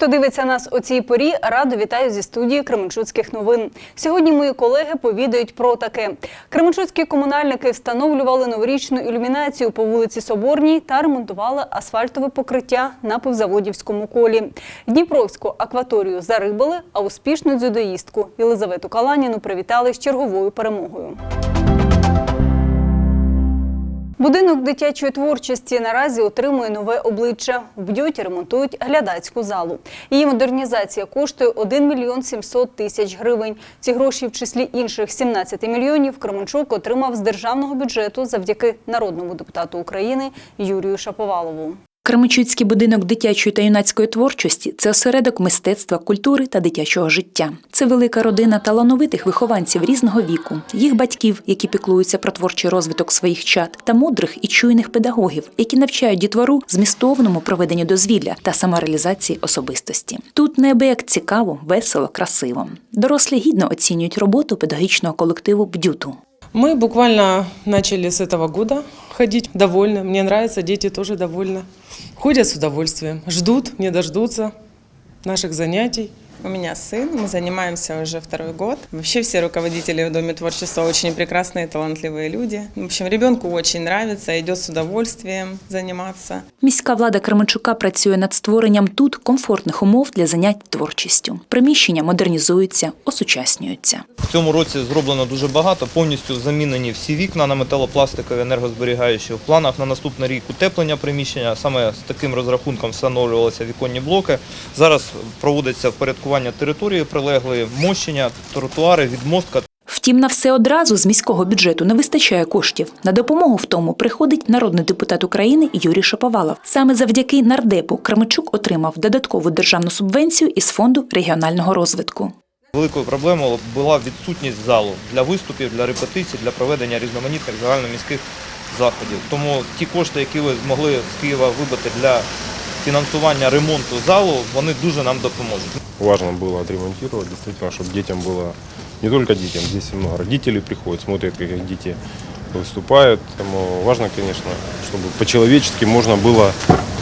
хто дивиться нас о цій порі, радо вітаю зі студії Кременчуцьких новин. Сьогодні мої колеги повідають про таке: Кременчуцькі комунальники встановлювали новорічну ілюмінацію по вулиці Соборній та ремонтували асфальтове покриття на пивзаводівському колі. Дніпровську акваторію зарибали, а успішну дзюдоїстку Єлизавету Каланіну привітали з черговою перемогою. Будинок дитячої творчості наразі отримує нове обличчя. Б'ють ремонтують глядацьку залу. Її модернізація коштує 1 мільйон 700 тисяч гривень. Ці гроші в числі інших 17 мільйонів Кременчук отримав з державного бюджету завдяки народному депутату України Юрію Шаповалову. Кременчуцький будинок дитячої та юнацької творчості це осередок мистецтва, культури та дитячого життя. Це велика родина талановитих вихованців різного віку, їх батьків, які піклуються про творчий розвиток своїх чад, та мудрих і чуйних педагогів, які навчають дітвору змістовному проведенню дозвілля та самореалізації особистості. Тут неабияк цікаво, весело, красиво. Дорослі гідно оцінюють роботу педагогічного колективу Бдюту. Мы буквально начали с этого года ходить довольны. Мне нравится, дети тоже довольны. Ходят с удовольствием, ждут, не дождутся наших занятий. У меня сын, мы занимаемся уже второй год. Вообще все руководители в Доме творчества очень прекрасные, талантливые люди. В общем, ребенку очень нравится, идет с удовольствием заниматься. Міська влада Кременчука працює над створенням тут комфортних умов для занять творчістю. Приміщення модернізуються, осучаснюються. В цьому році зроблено дуже багато. Повністю замінені всі вікна на металопластикові енергозберігаючі. В планах на наступний рік утеплення приміщення. Саме з таким розрахунком встановлювалися віконні блоки. Зараз проводиться впорядкування території прилеглої, мощення, тротуари, відмостка. Втім, на все одразу з міського бюджету не вистачає коштів. На допомогу в тому приходить народний депутат України Юрій Шаповалов. Саме завдяки нардепу Кременчук отримав додаткову державну субвенцію із фонду регіонального розвитку. Великою проблемою була відсутність залу для виступів, для репетицій, для проведення різноманітних загальноміських заходів. Тому ті кошти, які ви змогли з Києва вибити для фінансування ремонту залу, вони дуже нам допоможуть. Важно было отремонтировать, действительно, чтобы детям было, не только детям, здесь и много родителей приходят, смотрят, как их дети выступают. Поэтому важно, конечно, чтобы по-человечески можно было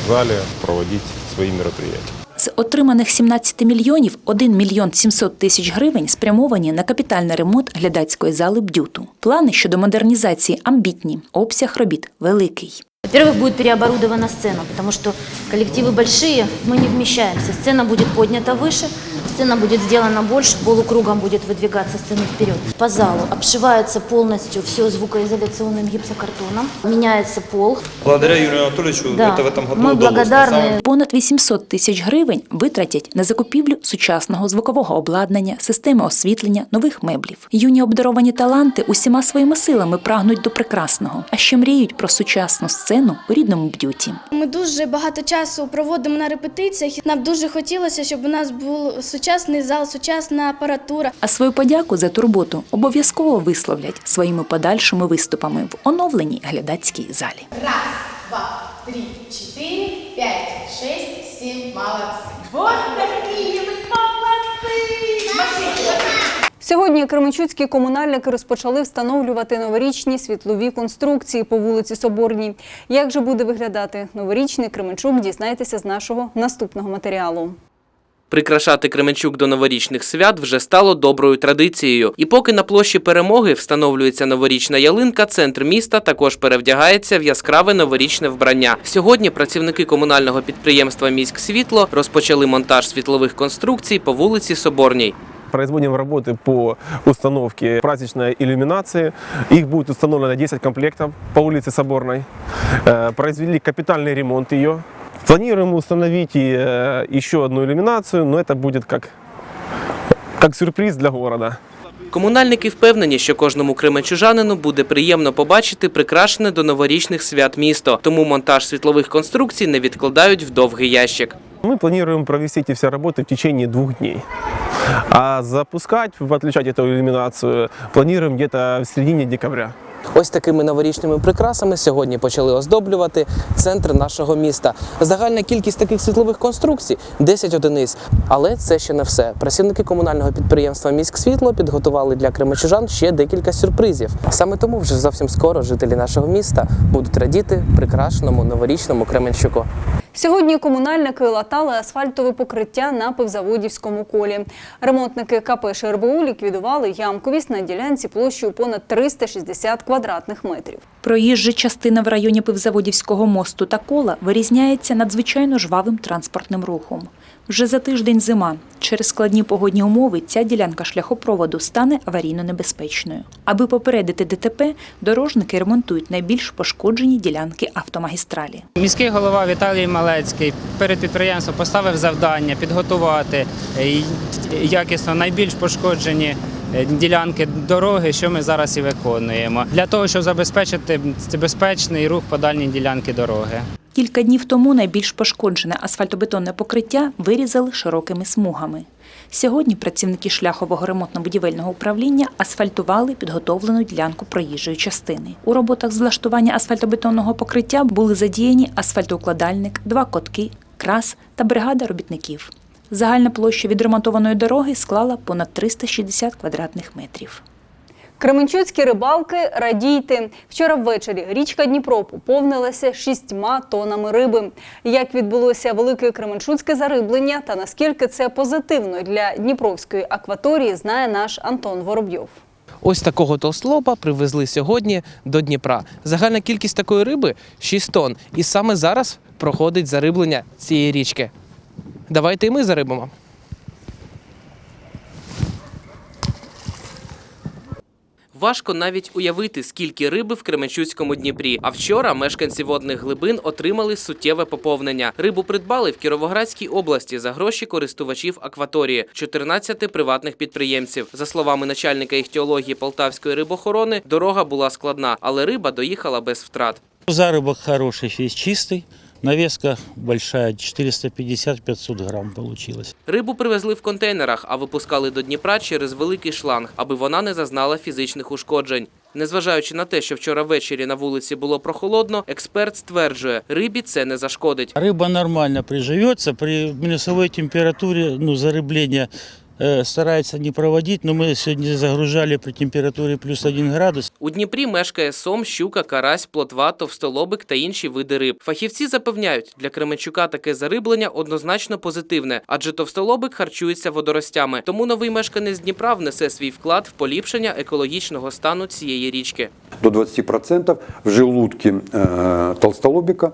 в зале проводить свои мероприятия. З отриманих 17 мільйонів 1 мільйон 700 тисяч гривень спрямовані на капітальний ремонт глядацької зали Бдюту. Плани щодо модернізації амбітні, обсяг робіт великий. Во-первых, будет переоборудована сцена, потому что коллективы большие, мы не вмещаемся. Сцена будет поднята выше, сцена будет сделана больше, полукругом будет выдвигаться сцена вперед. По залу обшивается полностью все звукоизоляционным гипсокартоном, меняется пол. Благодаря Юрію Анатолійовичу Да. це в этом году Мы удалось. На самом благодарны Понад 800 тисяч гривень витратять на закупівлю сучасного звукового обладнання, системи освітлення, нових меблів. Юні обдаровані таланти усіма своїми силами прагнуть до прекрасного, а ще мріють про сучасну сцену у рідному бдюті. Ми дуже багато часу проводимо на репетиціях. Нам дуже хотілося, щоб у нас був сучасний зал, сучасна апаратура. А свою подяку за турботу обов'язково висловлять своїми подальшими виступами в оновленій глядацькій залі. Раз, два, три, четыре, пять, шесть, семь. Молодцы. Вот такие вы молодцы. Смотрите, вот Сьогодні кременчуцькі комунальники розпочали встановлювати новорічні світлові конструкції по вулиці Соборній. Як же буде виглядати новорічний Кременчук, дізнайтеся з нашого наступного матеріалу. Прикрашати Кременчук до новорічних свят вже стало доброю традицією. І поки на площі перемоги встановлюється новорічна ялинка, центр міста також перевдягається в яскраве новорічне вбрання. Сьогодні працівники комунального підприємства Міськ Світло розпочали монтаж світлових конструкцій по вулиці Соборній. Производим работы по установке праздничной иллюминации. Их будет установлено 10 комплектов по улице Соборной. Э, Произвели капитальный ремонт ее. Планируем установить и, э, еще одну иллюминацию, но это будет как, как сюрприз для города. Комунальники впевнені, що кожному кременчужанину буде приємно побачити прикрашене до новорічних свят місто. Тому монтаж світлових конструкцій не відкладають в довгий ящик. Мы планируем провести эти все работы в течение двух дней. А запускать, подключать эту иллюминацию планируем где-то в середине декабря. Ось такими новорічними прикрасами сьогодні почали оздоблювати центр нашого міста. Загальна кількість таких світлових конструкцій 10 одиниць. Але це ще не все. Працівники комунального підприємства Міськсвітло підготували для кременчужан ще декілька сюрпризів. Саме тому вже зовсім скоро жителі нашого міста будуть радіти прикрашеному новорічному Кременчуку. Сьогодні комунальники латали асфальтове покриття на пивзаводівському колі. Ремонтники КП ШРБУ ліквідували ямковість на ділянці площею понад 360 квадратних метрів. Проїжджа частина в районі Пивзаводівського мосту та кола вирізняється надзвичайно жвавим транспортним рухом. Вже за тиждень зима. Через складні погодні умови ця ділянка шляхопроводу стане аварійно небезпечною. Аби попередити ДТП, дорожники ремонтують найбільш пошкоджені ділянки автомагістралі. Міський голова Віталій Малецький перед підприємством поставив завдання підготувати е, якісно найбільш пошкоджені е, ділянки дороги, що ми зараз і виконуємо, для того, щоб забезпечити безпечний рух по дальній ділянці дороги. Кілька днів тому найбільш пошкоджене асфальтобетонне покриття вирізали широкими смугами. Сьогодні працівники шляхового ремонтно-будівельного управління асфальтували підготовлену ділянку проїжджої частини. У роботах з влаштування асфальтобетонного покриття були задіяні асфальтоукладальник, два котки, крас та бригада робітників. Загальна площа відремонтованої дороги склала понад 360 квадратних метрів. Кременчуцькі рибалки радійте. Вчора ввечері річка Дніпро поповнилася шістьма тонами риби. Як відбулося велике кременчуцьке зариблення та наскільки це позитивно для Дніпровської акваторії, знає наш Антон Воробйов. Ось такого толстолоба привезли сьогодні до Дніпра. Загальна кількість такої риби 6 тонн. І саме зараз проходить зариблення цієї річки. Давайте і ми зарибимо. Важко навіть уявити, скільки риби в Кременчуцькому Дніпрі. А вчора мешканці водних глибин отримали суттєве поповнення. Рибу придбали в Кіровоградській області за гроші користувачів акваторії 14 приватних підприємців. За словами начальника іхтіології Полтавської рибохорони, дорога була складна, але риба доїхала без втрат. Заработок хороший, весь чистый. Навеска большая, 450-500 грамм получилось. Рибу привезли в контейнерах, а випускали до Дніпра через великий шланг, аби вона не зазнала фізичних ушкоджень. Незважаючи на те, що вчора ввечері на вулиці було прохолодно, експерт стверджує, рибі це не зашкодить. Рыба нормально приживется, при минусовой температуре, ну, зарыбление э, старается не проводить, но мы сегодня загружали при температуре плюс 1 градус. У Дніпрі мешкає сом, щука, карась, плотва, товстолобик та інші види риб. Фахівці запевняють, для Кременчука таке зариблення однозначно позитивне, адже товстолобик харчується водоростями. Тому новий мешканець Дніпра внесе свій вклад в поліпшення екологічного стану цієї річки. До 20% в желудке э, толстолобика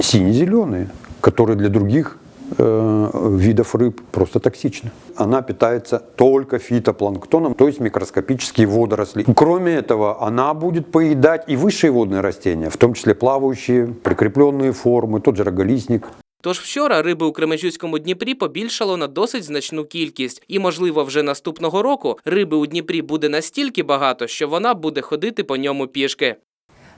сине-зеленые, которые для других э, видов рыб просто токсичны. Она питается только фитопланктоном, то есть микроскопические водоросли. Кроме этого, она будет поедать и высшие водные растения, в том числе плавающие, прикрепленные формы, тот же роголистник. Тож вчора риби у Кременчуцькому Дніпрі побільшало на досить значну кількість, і, можливо, вже наступного року риби у Дніпрі буде настільки багато, що вона буде ходити по ньому пішки.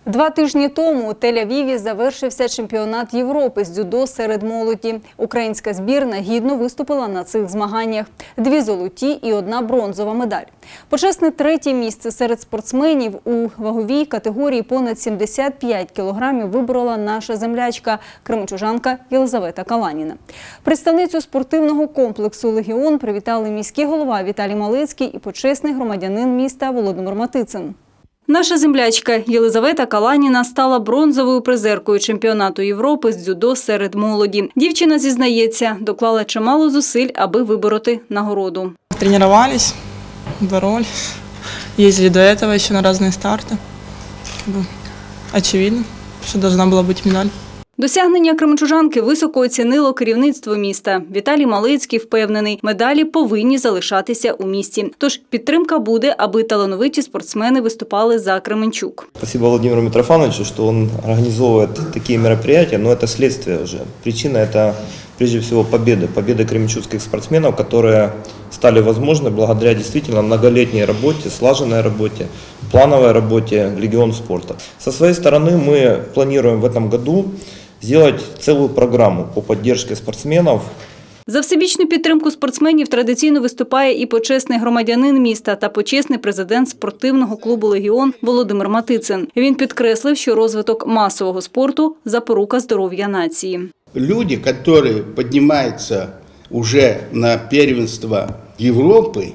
Два тижні тому у Тель-Авіві завершився чемпіонат Європи з дзюдо серед молоді. Українська збірна гідно виступила на цих змаганнях. Дві золоті і одна бронзова медаль. Почесне третє місце серед спортсменів у ваговій категорії понад 75 кілограмів виборола наша землячка кременчужанка Єлизавета Каланіна. Представницю спортивного комплексу Легіон привітали міський голова Віталій Малицький і почесний громадянин міста Володимир Матицин. Наша землячка Єлизавета Каланіна стала бронзовою призеркою чемпіонату Європи з дзюдо серед молоді. Дівчина зізнається, доклала чимало зусиль, аби вибороти нагороду. Тренировались, боролись, ездили до этого еще на разные старты. Как бы очевидно, что должна была быть медаль. Досягнення кременчужанки високо оцінило керівництво міста. Віталій Малицький впевнений, медалі повинні залишатися у місті. Тож підтримка буде, аби талановиті спортсмени виступали за Кременчук. Спасибо Владимиру Митрофановичу, что он организовывает такие мероприятия, но это следствие уже. Причина это прежде всего победы, победы кременчугских спортсменов, которые стали возможны благодаря действительно многолетней работе, слаженной работе, плановой работе Легион спорта. Со своей стороны мы планируем в этом году сделать целую программу по поддержке спортсменов За всебічну підтримку спортсменів традиційно виступає і почесний громадянин міста та почесний президент спортивного клубу Легіон Володимир Матицин. Він підкреслив, що розвиток масового спорту запорука здоров'я нації. Люди, которые поднимаются уже на первенство Европы,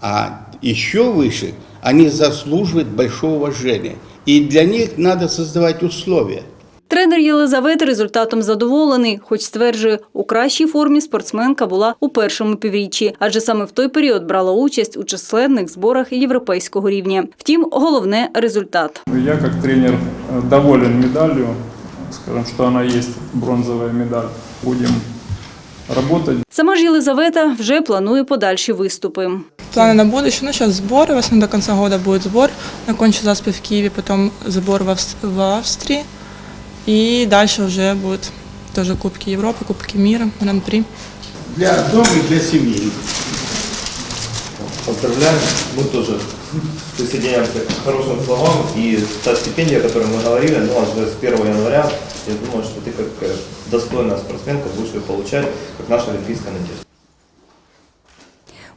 а еще выше, они заслуживают большого уважения. И для них надо создавать условия. Тренер Єлизавети результатом задоволений, хоч стверджує, у кращій формі спортсменка була у першому півріччі, адже саме в той період брала участь у численних зборах європейського рівня. Втім, головне результат. Я как тренер э, доволен медалью, скажем, что она есть бронзовая медаль. Будем работать. Сама ж Єлизавета вже планує подальші виступи. Планы на будущее, ну сейчас сборы, в основном до конца года будет сбор, закончу заспи в Киеве, потом сбор в, Авс- в Австрии, И дальше уже будут тоже Кубки Европы, Кубки мира, Гран-при. Для дома и для семьи. Поздравляем. Мы тоже присоединяемся к хорошим словам. И та стипендия, о которой мы говорили, ну, уже с 1 января, я думаю, что ты как э, достойная спортсменка будешь ее получать, как наша олимпийская надежда.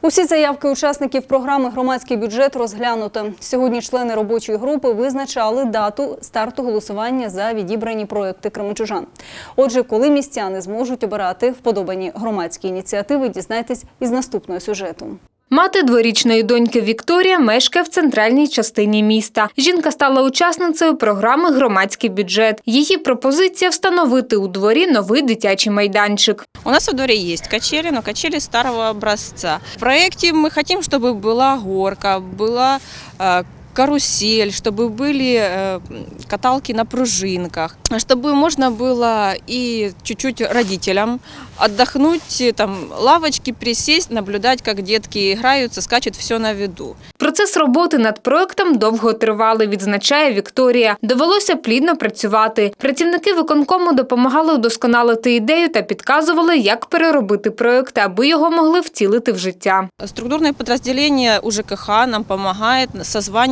Усі заявки учасників програми Громадський бюджет розглянуто. Сьогодні члени робочої групи визначали дату старту голосування за відібрані проекти кременчужан. Отже, коли містяни зможуть обирати вподобані громадські ініціативи, дізнайтесь із наступного сюжету. Мати дворічної доньки Вікторія мешкає в центральній частині міста. Жінка стала учасницею програми Громадський бюджет. Її пропозиція встановити у дворі новий дитячий майданчик. У нас во дворе есть качели, но качели старого образца. В проекте мы хотим, чтобы была горка, была э, карусель, чтобы были э, каталки на пружинках, чтобы можно было и чуть-чуть родителям отдохнуть, э, там лавочки присесть, наблюдать, как детки играются, скачут все на виду. Процес роботи над проектом довго тривали, відзначає Вікторія. Довелося плідно працювати. Працівники виконкому допомагали удосконалити ідею та підказували, як переробити проект, аби його могли втілити в життя. Структурное подразделение УЖКХ нам помогает,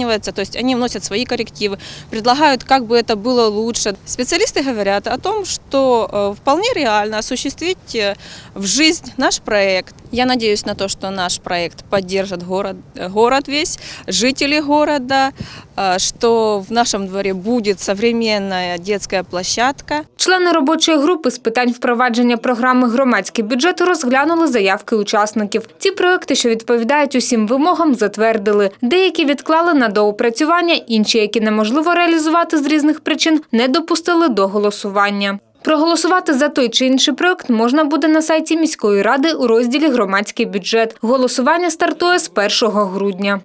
созванивается, то есть они вносят свои коррективы, предлагают, как бы это было лучше. Специалисты говорят о том, что э, вполне реально осуществить э, в жизнь наш проект. Я надеюсь на то, что наш проект поддержит город, э, город весь, жители города, э, что в нашем дворе будет современная детская площадка. Члени робочої групи з питань впровадження програми громадський бюджет розглянули заявки учасників. Ті проекти, що відповідають усім вимогам, затвердили. Деякі відклали на доопрацювання, інші, які неможливо реалізувати з різних причин, не допустили до голосування. Проголосувати за той чи інший проект можна буде на сайті міської ради у розділі Громадський бюджет. Голосування стартує з 1 грудня.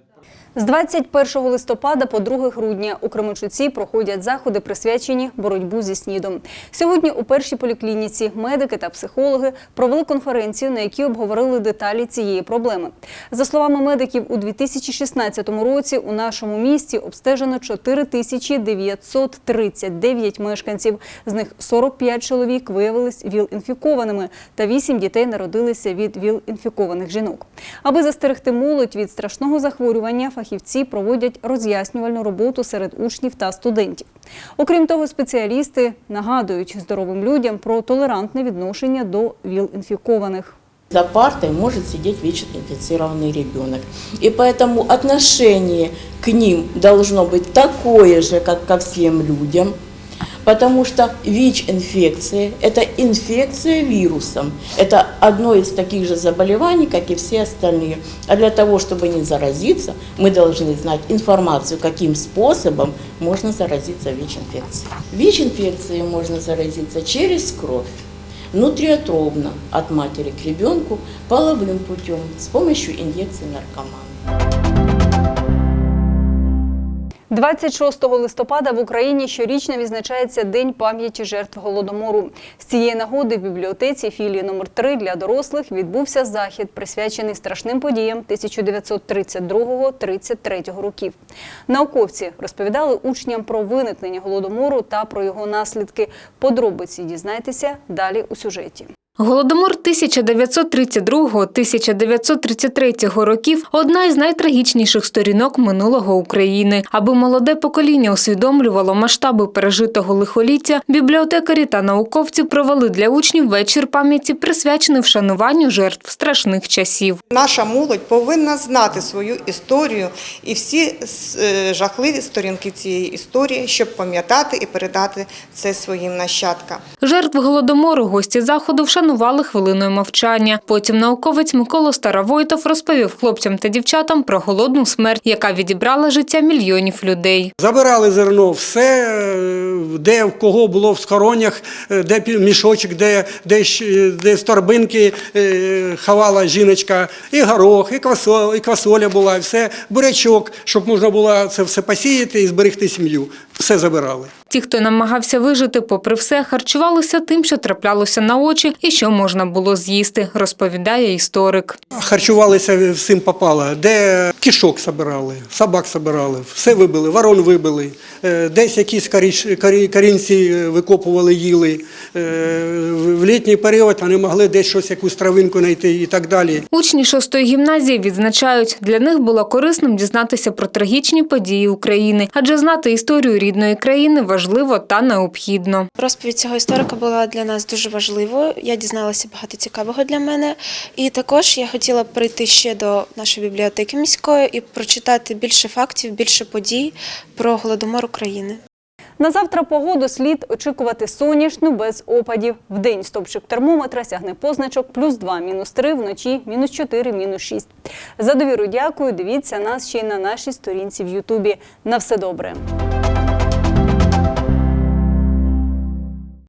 З 21 листопада по 2 грудня у Кременчуці проходять заходи, присвячені боротьбу зі снідом. Сьогодні у першій поліклініці медики та психологи провели конференцію, на якій обговорили деталі цієї проблеми. За словами медиків, у 2016 році у нашому місті обстежено 4939 мешканців. З них 45 чоловік виявились ВІЛ-інфікованими та 8 дітей народилися від ВІЛ-інфікованих жінок. Аби застерегти молодь від страшного захворювання, фахівці проводять роз'яснювальну роботу серед учнів та студентів. Окрім того, спеціалісти нагадують здоровим людям про толерантне відношення до ВІЛ-інфікованих. За партой может сидеть ВИЧ-инфицированный ребенок. И поэтому отношение к ним должно быть такое же, как ко всем людям. Потому что ВИЧ-инфекция – это инфекция вирусом. Это одно из таких же заболеваний, как и все остальные. А для того, чтобы не заразиться, мы должны знать информацию, каким способом можно заразиться ВИЧ-инфекцией. ВИЧ-инфекцией можно заразиться через кровь внутриутробно от матери к ребенку половым путем с помощью инъекций наркомана. 26 листопада в Україні щорічно відзначається День пам'яті жертв голодомору. З цієї нагоди в бібліотеці філії номер 3 для дорослих відбувся захід, присвячений страшним подіям 1932-33 років. Науковці розповідали учням про виникнення голодомору та про його наслідки. Подробиці дізнайтеся далі у сюжеті. Голодомор 1932-1933 років одна із найтрагічніших сторінок минулого України. Аби молоде покоління усвідомлювало масштаби пережитого лихоліття, бібліотекарі та науковці провели для учнів вечір пам'яті, присвячений вшануванню жертв страшних часів. Наша молодь повинна знати свою історію і всі е, жахливі сторінки цієї історії, щоб пам'ятати і передати це своїм нащадкам. Жертв голодомору гості заходу вшанували вшанували хвилиною мовчання. Потім науковець Микола Старовойтов розповів хлопцям та дівчатам про голодну смерть, яка відібрала життя мільйонів людей. Забирали зерно, все, е, де в кого було в схоронях, е, де мішочок, де, де, де з торбинки е, ховала жіночка, і горох, і квасоля, і квасоля була, і все, бурячок, щоб можна було це все посіяти і зберегти сім'ю. Все забирали. Ті, хто намагався вижити, попри все, харчувалися тим, що траплялося на очі і що можна було з'їсти, розповідає історик. Харчувалися всім попало, де кішок забирали, собак забирали, все вибили, ворон вибили, е, десь якісь корінці викопували, їли. Е, В в літній період вони могли десь щось, якусь травинку знайти і так далі. Учні шостої гімназії відзначають, для них було корисним дізнатися про трагічні події України, адже знати історію рідної країни важливо та необхідно. Розповідь цього історика була для нас дуже важливою. Я дізналася багато цікавого для мене. І також я хотіла прийти ще до нашої бібліотеки міської і прочитати більше фактів, більше подій про голодомор України. На завтра погоду слід очікувати сонячну без опадів. Вдень стопчик термометра сягне позначок плюс 2, мінус 3, вночі мінус 4, мінус 6. За довіру дякую. Дивіться нас ще й на нашій сторінці в Ютубі. На все добре.